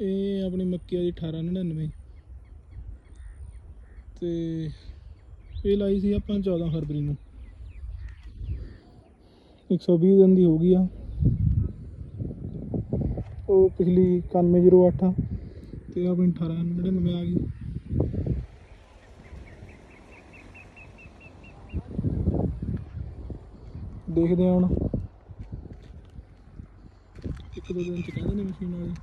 ਇਹ ਆਪਣੀ ਮੱਕੀ ਆ ਜੀ। 1899 ਤੇ ਇਹ ਲਾਈ ਸੀ ਆਪਾਂ 14 ਫਰਵਰੀ ਨੂੰ। 120 ਦਿਨ ਦੀ ਹੋ ਗਈ ਆ। ਉਹ ਪਿਛਲੀ 9108 ਆ। ਤੇ ਆਪਣੀ 1899 ਆ ਗਈ। ਦੇਖਦੇ ਹਾਂ ਹੁਣ। ਇੱਕ ਦੋ ਦਿਨ ਚ ਕਹਿੰਦੇ ਨੇ ਮਸ਼ੀਨ ਵਾਲੀ।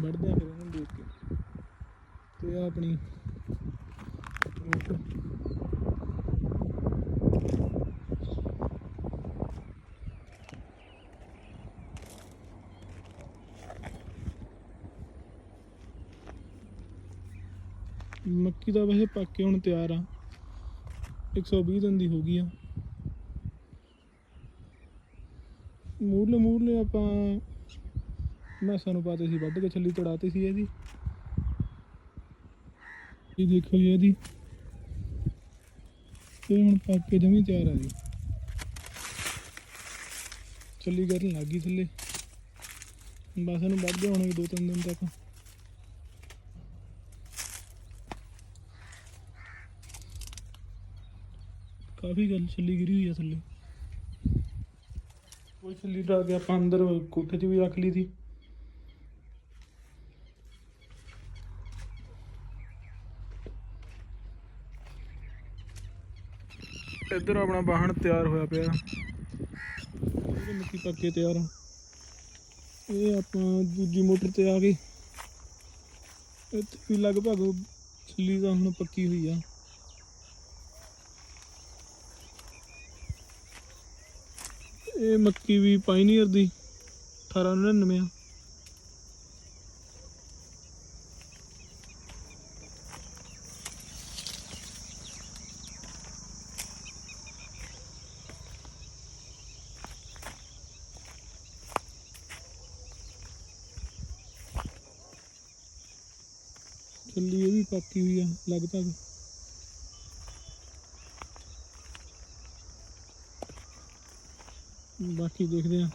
ਵੱਢਦੇ ਆ ਫਿਰ ਇਹਨਾਂ ਦੇਖ ਕੇ। ਤੇ ਆ ਆਪਣੀ ਮੱਕੀ ਦਾ ਵੈਸੇ ਪੱਕ ਕੇ ਹੁਣ ਤਿਆਰ ਆ। 120 ਦਿਨ ਦੀ ਹੋ ਗਈ ਆ। ਮੂਰਲੇ ਮੂਰਲੇ ਆਪਾਂ ਮੈਂ ਨੂੰ ਪਾਤੇ ਸੀ, ਵੱਢ ਕੇ ਛੱਲੀ ਤੜਾਤੀ ਸੀ ਇਹਦੀ। ਇਹ ਦੇਖੋ ਜੀ ਇਹਦੀ। ਇਹ ਹੁਣ ਪੱਕ ਕੇ ਜਮੀ ਤਿਆਰ ਆ ਜੀ। ਛੱਲੀ ਕਰਨ ਲੱਗ ਗਈ ਥੱਲੇ। ਬਸ ਇਹਨੂੰ ਵੱਢਦੇ ਹੋਣਗੇ ਦੋ ਤਿੰਨ ਦਿਨ ਤੱਕ। ਕਾਫੀ ਗੱਲ ਛੱਲੀ ਗਿਰੀ ਹੋਈ ਆ ਥੱਲੇ। ਕੋਈ ਛੱਲੀ ਡਾ ਕੇ ਆਪਾਂ ਅੰਦਰ ਕੋਠੇ 'ਚ ਵੀ ਰੱਖ ਲਈ ਸੀ। ਇੱਧਰ ਆਪਣਾ ਵਾਹਣ ਤਿਆਰ ਹੋਇਆ ਪਿਆ। ਮੱਕੀ ਮਿੱਟੀ ਪੱਕੇ ਤਿਆਰ ਆ। ਇਹ ਆਪਾਂ ਦੂਜੀ ਮੋਟਰ ਤੇ ਆ ਗਏ। ਇੱਥੇ ਵੀ ਲਗਭਗ ਛੱਲੀ ਤਾਂ ਹੁਣ ਪੱਕੀ ਹੋਈ ਆ। ਇਹ ਮੱਕੀ ਵੀ ਪਾਈਨੀਅਰ ਦੀ 1899 ਆ। ਚੱਲੀ ਇਹ ਵੀ ਪੱਕੀ ਹੋਈ ਆ ਲਗਭਗ। ਬਾਕੀ ਦੇਖਦੇ ਆ।